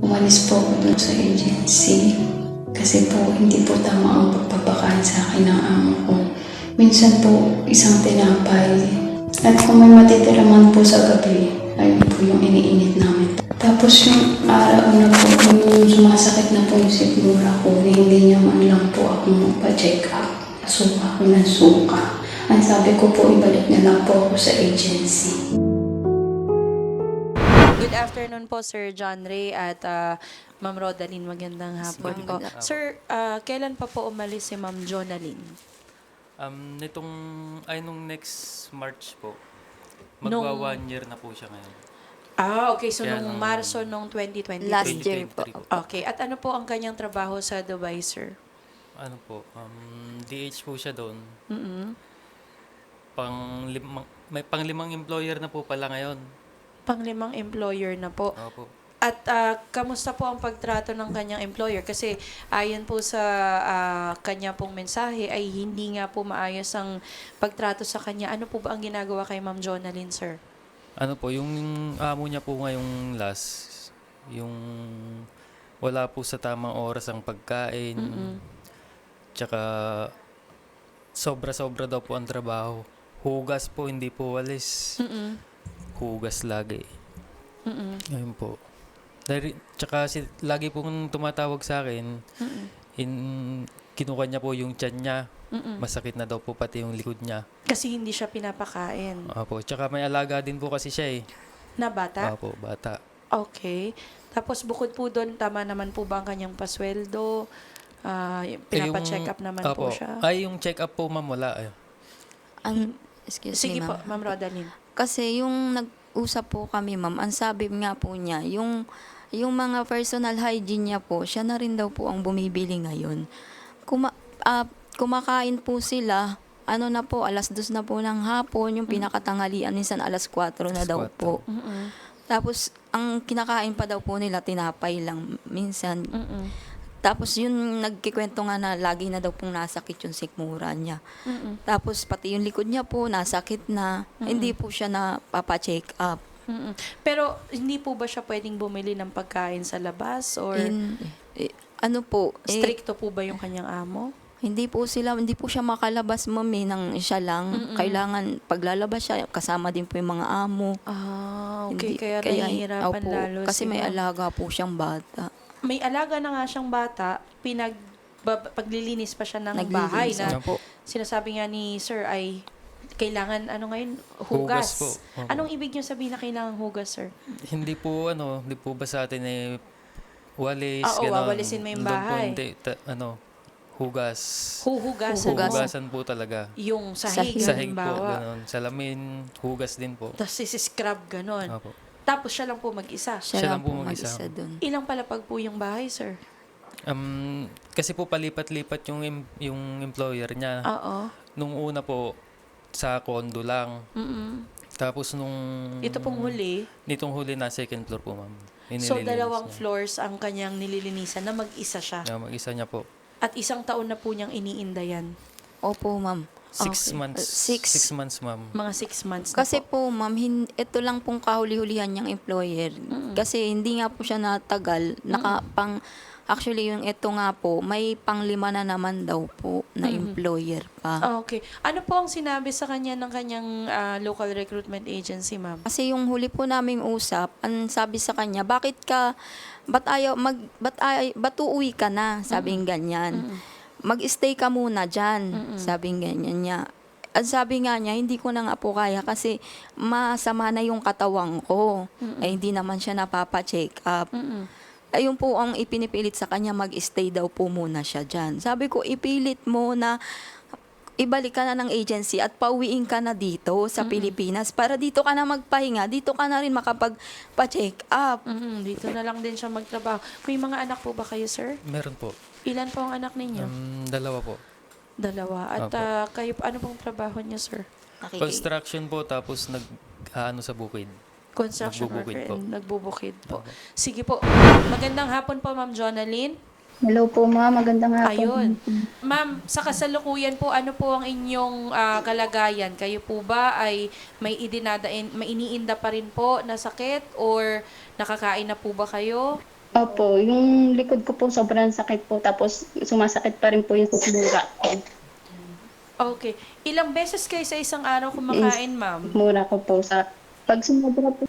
Umalis po ako dun sa agency. Kasi po, hindi po tama ang pagpapakain sa akin ng amo ko. Minsan po, isang tinapay. At kung may matitira man po sa gabi, ayun po yung iniinit namin. Tapos yung araw na po, yung sumasakit na po yung sigura ko, hindi niya man lang po ako magpa-check up. Suka ko ng suka. Ang sabi ko po, ibalik niya lang po ako sa agency. Afternoon po, Sir John Ray at ah, Ma'am Rodaline. Magandang hapon po. Sir, ah, kailan pa po umalis si Ma'am Jonalyn? Um, nitong, ay nung next March po, Nung- magwa one year na po siya ngayon. Ah, okay. So, Kaya nung nung- Marso nung 2023. Last year po. 2023 Okay. At ano po ang kanyang trabaho sa Dubai, sir? Ano po, um, DH po siya doon. mm Pang limang, may panglimang employer na po pala ngayon. Panglimang employer na po. Opo. At ah, kamusta po ang pagtrato ng kanyang employer? Kasi ayon po sa ah, kanya pong mensahe ay hindi nga po maayos ang pagtrato sa kanya. Ano po ba ang ginagawa kay Ma'am Jonalyn, sir? Ano po, yung amo niya po ngayong last, yung wala po sa tamang oras ang pagkain, Mm-mm. tsaka sobra-sobra daw po ang trabaho. Hugas po, hindi po walis. Mm-mm. Hugas lagi. Mm-mm. Ayun po. Dahil, tsaka si, lagi pong tumatawag sa akin, Mm-mm. in, kinuha niya po yung tiyan niya. Mm-mm. Masakit na daw po pati yung likod niya. Kasi hindi siya pinapakain. Opo. Tsaka may alaga din po kasi siya eh. Na bata? Opo, bata. Okay. Tapos bukod po doon, tama naman po ba ang kanyang pasweldo? Ah, Eh, pinapacheck up naman po opo. siya. Ay, yung check up po ma'am, wala. eh. Ang, excuse Sige me, po, ma'am. Ma'am Rodaline. Kasi yung nag-usap po kami, ma'am, ang sabi nga po niya, yung, yung mga personal hygiene niya po, siya na rin daw po ang bumibili ngayon. Kuma, ah, kumakain po sila, ano na po, alas dos na po ng hapon, yung pinakatanghalian, minsan alas 4 na Alas daw 4. po. Mm-mm. Tapos, ang kinakain pa daw po nila, tinapay lang, minsan. Mm-mm. Tapos, yun, nagkikwento nga na lagi na daw pong nasakit yung sikmura niya. Mm-mm. Tapos pati yung likod niya po nasakit na. Hindi po siya na papa-check up. Mm-mm. Pero hindi po ba siya pwedeng bumili ng pagkain sa labas or In, eh, ano po, eh, stricto po ba yung kanyang amo? hindi po sila, hindi po siya makalabas mami nang siya lang. Mm-mm. Kailangan paglalabas siya, kasama din po yung mga amo. Ah, okay. Hindi- kaya, nahihirapan opo, lalo Kasi si may alaga po siyang bata. May alaga na nga siyang bata, pinag ba- paglilinis pa siya ng Naglilinis, bahay na Opo. sinasabi nga ni sir ay kailangan ano ngayon hugas. Hugas po. Opo. Anong ibig niyo sabihin na kailangan hugas, sir? Hindi po, ano, hindi po ba sa atin eh, walis, Oo, ganon. wawalisin mo yung Doon po bahay. hindi, ta- ano, hugas. Huhugasan mo Hugasan po talaga. yung sahig, Sahig. Sahig po, halimbawa. ganon. Salamin, hugas din po. Tapos scrub ganon. Opo. Tapos siya lang po mag-isa. Siya, Siya lang po po mag-isa. mag-isa dun. Ilang palapag po yung bahay, sir? Um, kasi po palipat-lipat yung em- yung employer niya. Oo. Nung una po sa condo lang. Mm-mm. Tapos nung Ito pong huli. nitong huli na second floor po, ma'am. So, dalawang niya. floors ang kanyang nililinisan na mag-isa siya. Yeah, mag-isa niya po. At isang taon na po niyang iniinda yan. Opo, ma'am. Six Okay. months. Uh, six. Six months, ma'am. Mga six months na Kasi po. po, ma'am, hin- ito lang pong kahuli-hulihan niyang employer. Kasi hindi nga po siya natagal. Naka, pang, actually, yung ito nga po, may panglima na naman daw po na employer pa. Ah, okay. Ano po ang sinabi sa kanya ng kanyang ah, local recruitment agency, ma'am? Kasi yung huli po naming usap, ang sabi sa kanya, bakit ka, ba't ayaw, mag, ba't, ay, ba't uuwi ka na? Sabing ganyan. Mag-stay ka muna dyan. Sabing ganyan niya. At sabi nga niya, hindi ko na nga po kaya kasi masama na yung katawang ko. Eh, hindi naman siya napapa-check up. Mm-mm. Ayun po ang ipinipilit sa kanya, mag-stay daw po muna siya dyan. Sabi ko, ipilit mo na ibalik ka na ng agency at pauwiin ka na dito sa Pilipinas para dito ka na magpahinga, dito ka na rin makapag-check up. Mhm, Dito na lang din siya magtrabaho. May mga anak po ba kayo, sir? Meron po. Ilan po ang anak ninyo? Um, dalawa po. Dalawa. At Opo. ah, kayo, ano pong trabaho niyo, sir? Nakiki- Construction po, tapos nag, ano sa bukid. Construction Nagbubukid worker po. nagbubukid po. Opo. Sige po. Magandang hapon po, Ma'am Jonalyn. Hello po ma'am, magandang hapon. Ayun. Ma'am, sa kasalukuyan po, ano po ang inyong ah, kalagayan? Kayo po ba ay may idinadain, may iniinda pa rin po na sakit or nakakain na po ba kayo? Opo, yung likod ko po sobrang sakit po. Tapos sumasakit pa rin po yung mura ko. Okay. Ilang beses kayo sa isang araw kumakain, ma'am? Mura ko po sa... Pag sumobra po...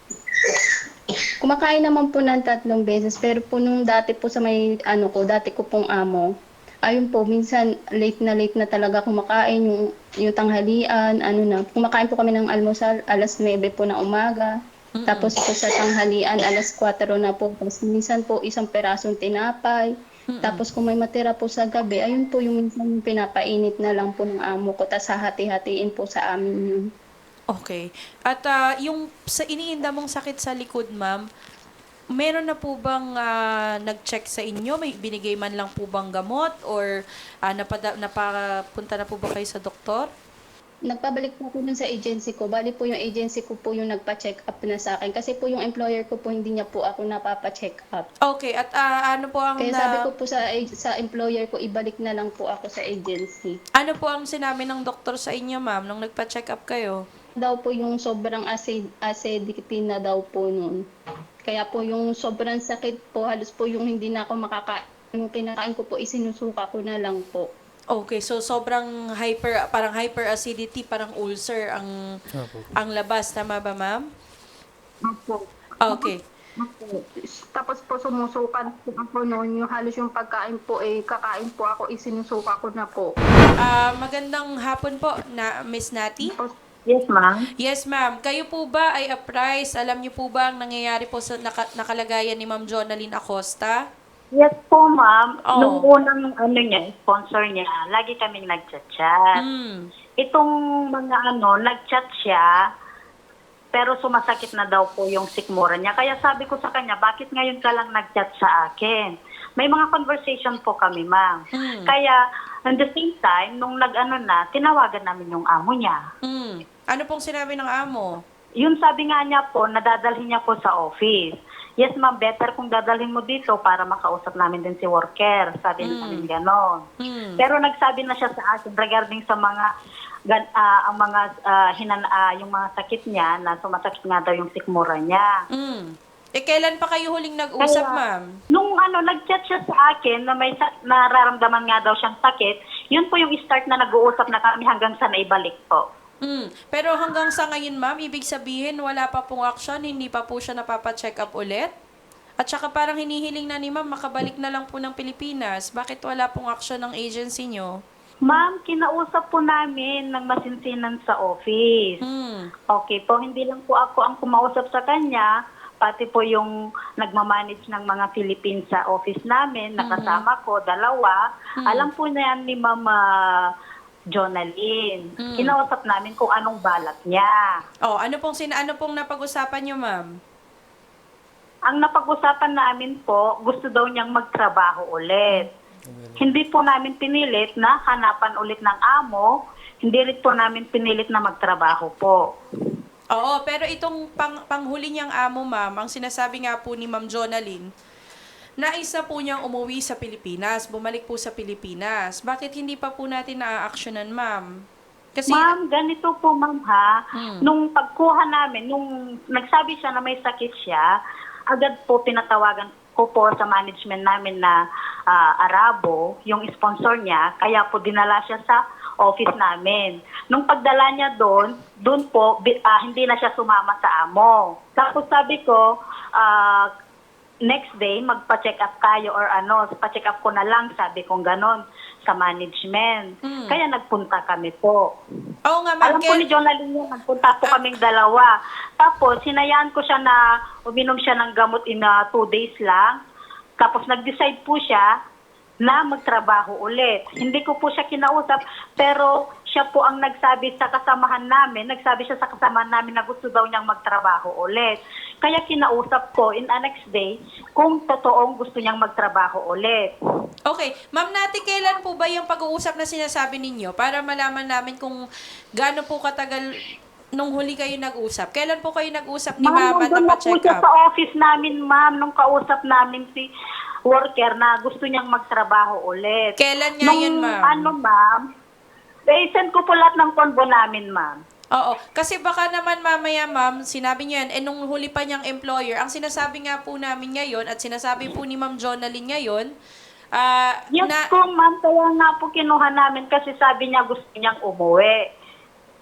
Kumakain naman po ng tatlong beses. Pero po nung dati po sa may ano ko, dati ko pong amo, ayun po, minsan late na late na talaga kumakain yung, yung tanghalian, ano na. Kumakain po kami ng almusal alas 9 po na umaga. Tapos po sa tanghalian, alas 4 na po. Tapos minsan po isang perasong tinapay. Tapos kung may matira po sa gabi, ayun po yung minsan pinapainit na lang po ng amo ko. Tapos hahati-hatiin po sa amin yun. Okay. At ah, yung sa iniinda mong sakit sa likod, ma'am, meron na po bang ah, nag-check sa inyo? May binigay man lang po bang gamot? Or ah, napada, napapunta na po ba kayo sa doktor? Nagpabalik po ako dun sa agency ko. Bali po yung agency ko po yung nagpa-check up na sa akin. Kasi po yung employer ko po hindi niya po ako napapa-check up. Okay. At ah, ano po ang Kaya na- sabi ko po sa sa employer ko, ibalik na lang po ako sa agency. ano po ang sinabi ng doktor sa inyo, ma'am, nung nagpa-check up kayo? Daw po yung sobrang acid, acidity na daw po nun. Kaya po yung sobrang sakit po, halos po yung hindi na ako makakain. Yung kinakain ko po, isinusuka ko na lang po. Okay, so sobrang hyper parang hyperacidity, parang ulcer ang Opo. ang labas, tama ba, ma'am? Opo. Okay. Tapos po sumusukan po ako noon, yung halos yung pagkain po eh, kakain po ako, isinusuka ko na po. Ah, magandang hapon po na Miss Nati. Yes, ma'am. Yes, ma'am. Kayo po ba ay apprised? Alam niyo po ba ang nangyayari po sa naka- nakalagayan ni Ma'am Jonalyn Acosta? Yes po, ma'am. Oo. Nung unang ano niya, sponsor niya, lagi kaming nag-chat-chat. Mm. Itong mga ano, nag-chat siya, pero sumasakit na daw po yung sikmura niya. Kaya sabi ko sa kanya, bakit ngayon ka lang nag-chat sa akin? May mga conversation po kami, ma'am. Mm. Kaya, at the same time, nung nag-ano na, tinawagan namin yung amo niya. Mm. Ano pong sinabi ng amo? Yun sabi nga niya po, nadadalhin niya po sa office. Yes, ma'am, better kung dadalhin mo dito para makausap namin din si worker. Sabi Mm. namin ganon. Mm. Pero nagsabi na siya sa akin regarding sa mga gan, ah, ang mga ah, hinan ah, yung mga sakit niya na sumasakit nga daw yung sikmura niya. Mm. Eh, kailan pa kayo huling nag-usap, Kaya- ma'am? Nung ano, nag-chat siya sa akin na may sa- nararamdaman nga daw siyang sakit, yun po yung start na nag-uusap na kami hanggang sa naibalik po. Mm. Pero hanggang sa ngayon, ma'am, ibig sabihin, wala pa pong action, hindi pa po siya napapa-check up ulit? At saka parang hinihiling na ni ma'am, makabalik na lang po ng Pilipinas. Bakit wala pong action ng agency nyo? Ma'am, kinausap po namin ng masinsinan sa office. Hmm. Okay po, hindi lang po ako ang kumausap sa kanya, pati po yung nagmamanage ng mga Philippines sa office namin, nakasama ko, dalawa. Alam po na yan ni Mama Jonalyn. Mm. Kinausap namin kung anong balat niya. Oh, ano pong sina ano pong napag-usapan nyo, ma'am? Ang napag-usapan namin po, gusto daw niyang magtrabaho ulit. Hindi po namin pinilit na hanapan ulit ng amo, hindi rin po namin pinilit na magtrabaho po. Oo, pero itong pang, panghuli niyang amo, ma'am, ang sinasabi nga po ni Ma'am Jonalyn, nais na po niyang umuwi sa Pilipinas, bumalik po sa Pilipinas. Bakit hindi pa po natin na-actionan, ma'am? Kasi, ma'am, ganito po ma'am ha. Hmm. Nung pagkuha namin, nung nagsabi siya na may sakit siya, agad po pinatawagan ko po sa management namin na ah, Arabo, yung sponsor niya, kaya po dinala siya sa office namin. Nung pagdala niya doon, doon po, ah, hindi na siya sumama sa amo. Tapos sabi ko, ah, next day, magpa-check up tayo or ano, pa-check up ko na lang, sabi kong ganon, sa management. Hmm. Kaya nagpunta kami po. oo nga, ma'am, Alam ko Kel- ni Jonalyn yun, nagpunta po kaming dalawa. Tapos, sinayaan ko siya na uminom siya ng gamot in uh, two days lang. Tapos, nag-decide po siya na magtrabaho ulit. Hindi ko po siya kinausap, pero siya po ang nagsabi sa kasamahan namin, nagsabi siya sa kasamahan namin na gusto daw niyang magtrabaho ulit. Kaya kinausap ko in a next day kung totoong gusto niyang magtrabaho ulit. Okay. Ma'am Nati, kailan po ba yung pag-uusap na sinasabi ninyo para malaman namin kung gaano po katagal nung huli kayo nag-usap? Kailan po kayo nag-usap ni Ma'am, Ma'am nandun na siya up? sa office namin, ma'am, nung kausap namin si worker na gusto niyang magtrabaho ulit. Kailan nga Nung, yun, ma'am? Ano, ma'am? Send ko po lahat ng konbo namin, ma'am. Oo. Kasi baka naman mamaya, ma'am, sinabi niyo yan, eh nung huli pa niyang employer, ang sinasabi nga po namin ngayon at sinasabi po ni Ma'am Jonalyn ngayon, ah, Yes na po, ma'am. Kaya nga po kinuha namin kasi sabi niya gusto niyang umuwi.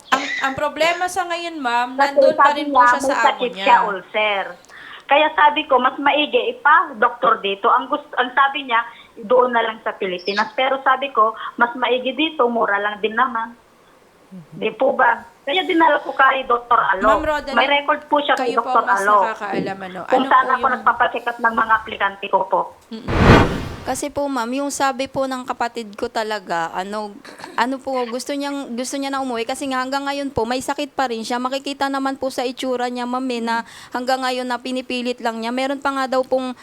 ang, ang problema sa ngayon, ma'am, nandun pa rin po niya, siya sa amo sakit niya. siya, ulcer. Kaya sabi ko, mas maigi ipa doktor dito. Ang gusto, ang sabi niya, doon na lang sa Pilipinas. Pero sabi ko, mas maigi dito, mura lang din naman. Di po ba? Kaya dinala ko kay Dr. Alo. Ma'am Rodaline, May record po siya kay kayo po Dr. ang mas Alo. nakakaalam, ano? Kung Ano saan po ako yung- nagpapacheck up ng mga aplikante ko po. Kasi po ma'am, yung sabi po ng kapatid ko talaga, ano, ano po, gusto niyang, gusto niya na umuwi kasi nga hanggang ngayon po, may sakit pa rin siya. Makikita naman po sa itsura niya, ma'am, eh, na hanggang ngayon na pinipilit lang niya. Meron pa nga daw pong,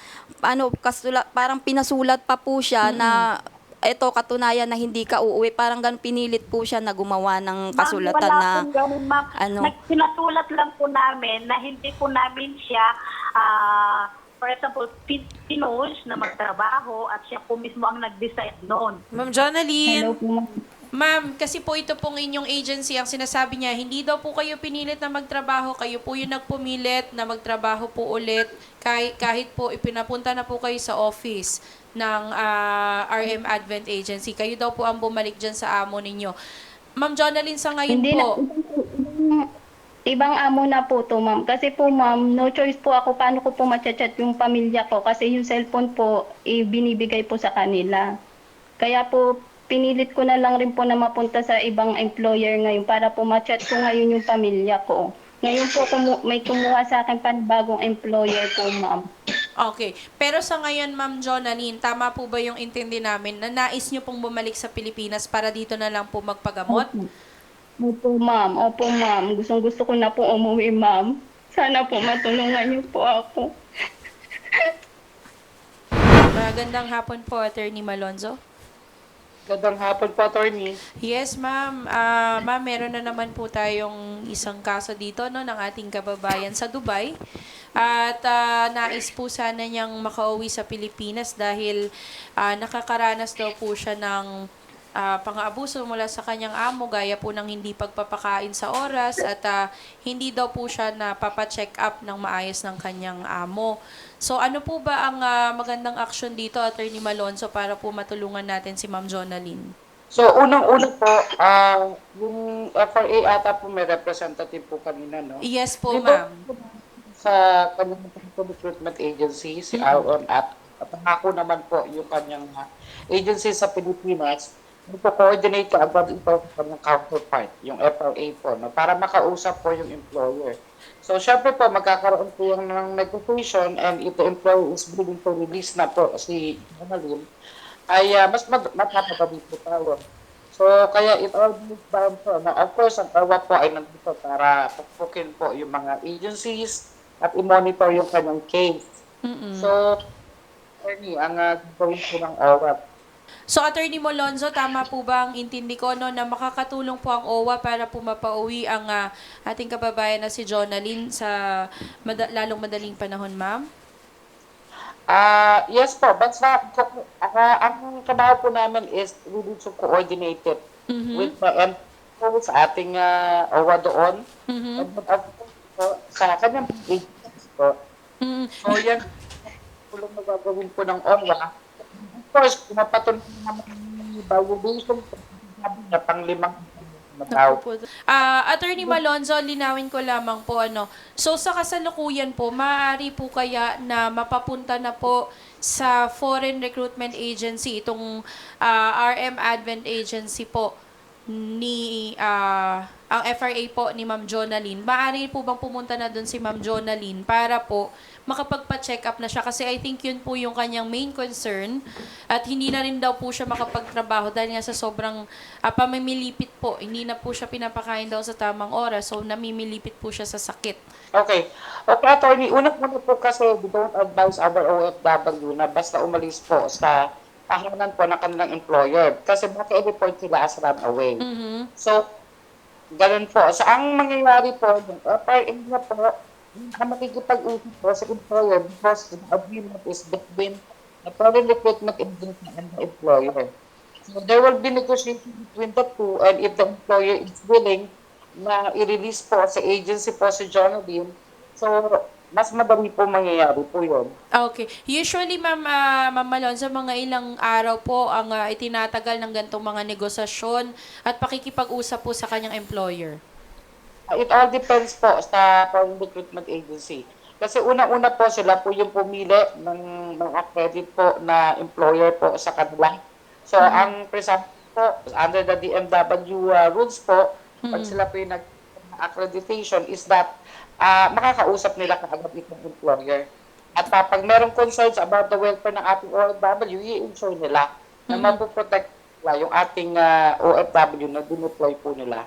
ano, kasula, parang pinasulat pa po siya na eto katunayan na hindi ka uuwi parang gan pinilit po siya na gumawa ng kasulatan ma'am, wala na ganun, ma'am. ano? Nag- Pinasulat lang po namin na hindi po namin siya, ah, for example, pin- pinush na magtrabaho at siya po mismo ang nag-decide noon. Ma'am Jonalyn, Hello po, ma'am. Ma'am, kasi po ito pong inyong agency, ang sinasabi niya, hindi daw po kayo pinilit na magtrabaho, kayo po yung nagpumilit na magtrabaho po ulit, kahit, kahit po ipinapunta na po kayo sa office ng ah, RM Advent Agency. Kayo daw po ang bumalik dyan sa amo ninyo. Ma'am Jonalyn, sa ngayon Hindi po, na, ibang, amo na po to, ma'am. Kasi po, ma'am, no choice po ako paano ko po machat yung pamilya ko. Kasi yung cellphone po, eh, binibigay po sa kanila. Kaya po, pinilit ko na lang rin po na mapunta sa ibang employer ngayon para po machat ko ngayon yung pamilya ko. Ngayon po, kumu- may kumuha sa akin panibagong employer po, ma'am. Okay. Pero sa ngayon, Ma'am Jonalyn, tama po ba yung intindi namin na nais nyo pong bumalik sa Pilipinas para dito na lang po magpagamot? Opo, ma'am. Opo, ma'am. Gustong gusto ko na po umuwi, ma'am. Sana po matulungan niyo po ako. Magandang hapon po, Attorney Malonzo. Gandang hapon po, attorney. Yes, ma'am. Ah, ma'am, meron na naman po tayong isang kaso dito no, ng ating kababayan sa Dubai. At ah, nais po sana niyang makauwi sa Pilipinas dahil ah, nakakaranas daw po siya ng ah, pang-aabuso mula sa kanyang amo gaya po ng hindi pagpapakain sa oras at ah, hindi daw po siya napapa-check up ng maayos ng kanyang amo. So ano po ba ang ah, magandang action dito, Attorney Malonzo, para po matulungan natin si Ma'am Jonalyn? So, unang-una po, ah yung FRA ata po may representative po kanina, no? Yes po, ma'am. Sa kanyang recruitment agency, si Aaron at at ako naman po yung kanyang agency sa Pilipinas, Nagpo-coordinate ka agad ito ng counterpart, yung FRA po, no, para makausap po yung employer. So, syempre po, magkakaroon po yung ng negotiation and if the employer is willing to release na po si Annalyn, ay ah, mas mag- mapapagabi po tayo. So, kaya it all boils down po. Na, of course, ang AWA po ay nandito para pukpukin po yung mga agencies at i-monitor yung kanyang case. So, attorney, ang uh, gawin po ng AWA, So, Attorney Molonzo, tama po ba ang intindi ko no, na makakatulong po ang OWA para po mapauwi ang ah, ating kababayan na si Jonalyn sa mada- lalong madaling panahon, ma'am? Ah, yes po, basta ko- ah, ang trabaho po namin is really to coordinate it with the and po sa ating uh, OWA doon. Mhm. And then, of course, po, sa kanyang agencies po. Mm. So yan, tulong na gagawin po ng OWA. Course, pinapatuloy naman violation po, sabi na panglimang mataw. Naku po. Ah, Attorney Malonzo, linawin ko lamang po ano. So sa kasalukuyan po, maaari po kaya na mapapunta na po sa Foreign Recruitment Agency itong ah, RM Advent Agency po ni ah, ang FRA po ni Ma'am Jonalyn. Maaari po bang pumunta na doon si Ma'am Jonalyn para po makapagpa-check up na siya kasi I think yun po yung kanyang main concern at hindi na rin daw po siya makapagtrabaho dahil nga sa sobrang uh, pamimilipit po. Hindi na po siya pinapakain daw sa tamang oras so namimilipit po siya sa sakit. Okay. Okay, attorney, unang-una po kasi we don't advise our OFW na basta umalis po sa tahanan po ng kanilang employer kasi baka i-report sila as runaway. Mhm. So, ganun po. So, ang mangyayari po, yung FRA na po, na makikipag-usap po sa employer because the agreement is between the foreign recruitment agency and the employer. So, there will be negotiation between the two and if the employer is willing na i-release po sa agency po si Jonathan. So, mas madali po mangyayari po yun. Okay. Usually, Ma'am, uh, Ma'am Malon, sa mga ilang araw po ang ah, itinatagal ng gantong mga negosasyon at pakikipag-usap po sa kanyang employer. Uh, It all depends po sa foreign recruitment agency. Kasi una-una po sila po yung pumili ng, ng accredit po na employer po sa kanila. So, ang present po, under the DMW uh, rules po, pag sila po yung nag-accreditation is that ah, makakausap nila kaagad itong employer. At ah, pag merong concerns about the welfare ng ating OFW, i-ensure nila na mapoprotect yung ating ah, OFW na dineploy po nila.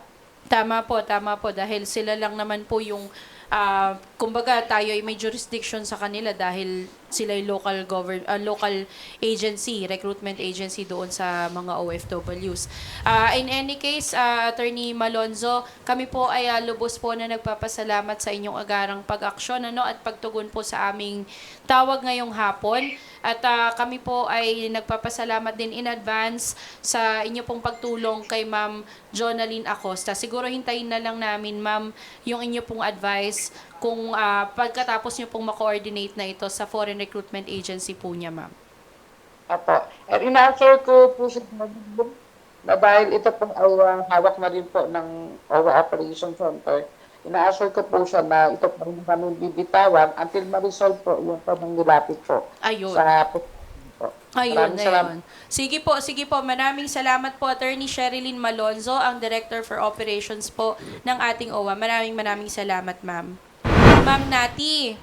Tama po, tama po. Dahil sila lang naman po yung, ah, kumbaga tayo ay may jurisdiction sa kanila dahil sila ay local govern ah, local agency, recruitment agency doon sa mga OFWs. Ah, in any case, ah, Attorney Malonzo, kami po ay ah, lubos po na nagpapasalamat sa inyong agarang pag-aksyon ano, at pagtugon po sa aming tawag ngayong hapon. At ah, kami po ay nagpapasalamat din in advance sa inyo pong pagtulong kay Ma'am Jonalyn Acosta. Siguro hintayin na lang namin, Ma'am, yung inyo pong advice kung ah, pagkatapos nyo pong ma-coordinate na ito sa Foreign Recruitment Agency po niya, Ma'am. Apo. And ina-assure ko po si Madam na dahil ito pong uh, hawak na rin po ng OWA Operation Center, ina-assure ko po siya na ito pa rin kami bibitawan until ma-resolve po yung pamangilapit po Ayun. sa po. Ayun Maraming na salamat. yun. Sige po, sige po. Maraming salamat po, Attorney Sherilyn Malonzo, ang Director for Operations po ng ating OWA. Maraming maraming salamat, Ma'am. Ma'am Nati.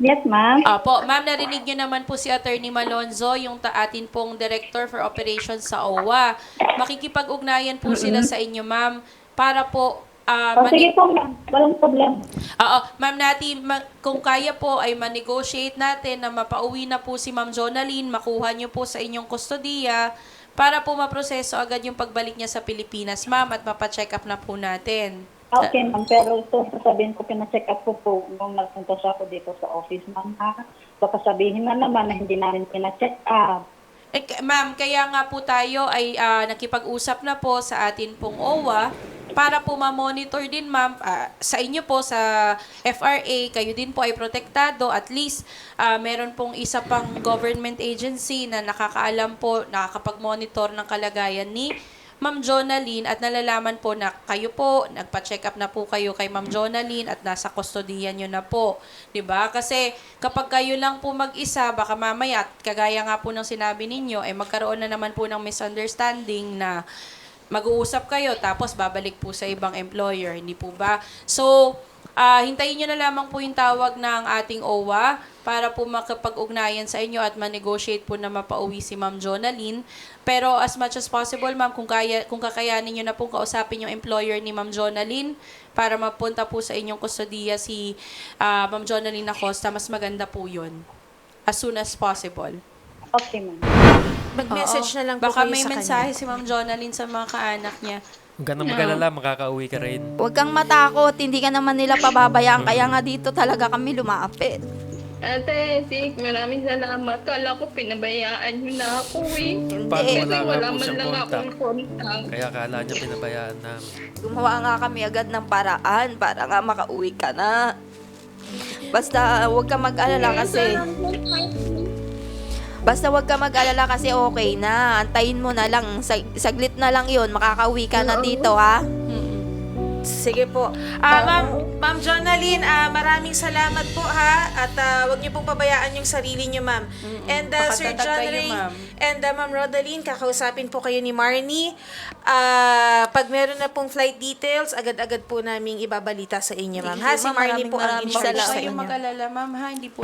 Yes, ma'am. Opo, ma'am, narinig niyo naman po si Attorney Malonzo, yung ta atin pong Director for Operations sa OWA. Makikipag-ugnayan po sila sa inyo, ma'am, para po ah, O, mani- sige po, ma'am. Walang problema. Oo, ma'am Nati, ma- kung kaya po ay ma-negotiate natin na mapauwi na po si Ma'am Jonalyn, makuha niyo po sa inyong kustodiya para po maproseso agad yung pagbalik niya sa Pilipinas, ma'am, at mapacheck up na po natin. Okay, ma'am. Pero ito, sasabihin ko, pina-check up ko po nung nagpunta siya ako dito sa office, ma'am. Ha? Baka sabihin na naman na hindi namin pina-check up. Eh, ma'am, kaya nga po tayo ay ah, nakipag-usap na po sa atin pong OWA para po ma-monitor din ma'am ah, sa inyo po sa FRA kayo din po ay protektado at least ah, meron pong isa pang government agency na nakakaalam po nakakapag-monitor ng kalagayan ni Ma'am Jonalyn at nalalaman po na kayo po, nagpa-check up na po kayo kay Ma'am Jonalyn at nasa kustodiyan nyo na po. ba Kasi kapag kayo lang po mag-isa, baka mamaya, at kagaya nga po ng sinabi ninyo, eh magkaroon na naman po ng misunderstanding na mag-uusap kayo tapos babalik po sa ibang employer, hindi po ba? So, ah, hintayin nyo na lamang po yung tawag ng ating OWA para po makapag-ugnayan sa inyo at ma-negotiate po na mapauwi si Ma'am Jonalyn. Pero as much as possible, Ma'am, kung, kaya, kung kakayanin nyo na pong kausapin yung employer ni Ma'am Jonalyn para mapunta po sa inyong kustodiya si ah, Ma'am Jonalyn Acosta, mas maganda po yun. As soon as possible. Okay, ma'am. Mag-message Oo. na lang po Baka kayo may sa mensahe kanya. si Ma'am Jonalyn sa mga kaanak niya. Huwag ka na mag-alala, makakauwi ka rin. Huwag kang matakot, hindi ka naman nila pababayaan. Kaya nga dito talaga kami lumapit. Ate, Tik, maraming salamat. Kala ko pinabayaan niyo na ako eh. Paano Hindi. wala nga wala po man siyang lang contact? akong contact. Kaya kala niya pinabayaan namin. Gumawa nga kami agad ng paraan para nga makauwi ka na. Basta huwag ka mag-alala kasi... Basta huwag ka mag-alala kasi okay na. Antayin mo na lang. Sag- saglit na lang yon Makakauwi ka na dito, ha? Sige po. Ah, ma'am, ma'am Jonalyn, ah, maraming salamat po ha. At ah, wag niyo pong pabayaan yung sarili niyo, ma'am. And uh, Sir Pakatatag John kayo, Ray ma'am. and uh, Ma'am Rodaline, kakausapin po kayo ni Marnie. Ah, pag meron na pong flight details, agad-agad po naming ibabalita sa inyo, ma'am. Ha, si. Marnie po ang in charge sa Huwag kayong inyo. mag-alala, ma'am, ha? Hindi po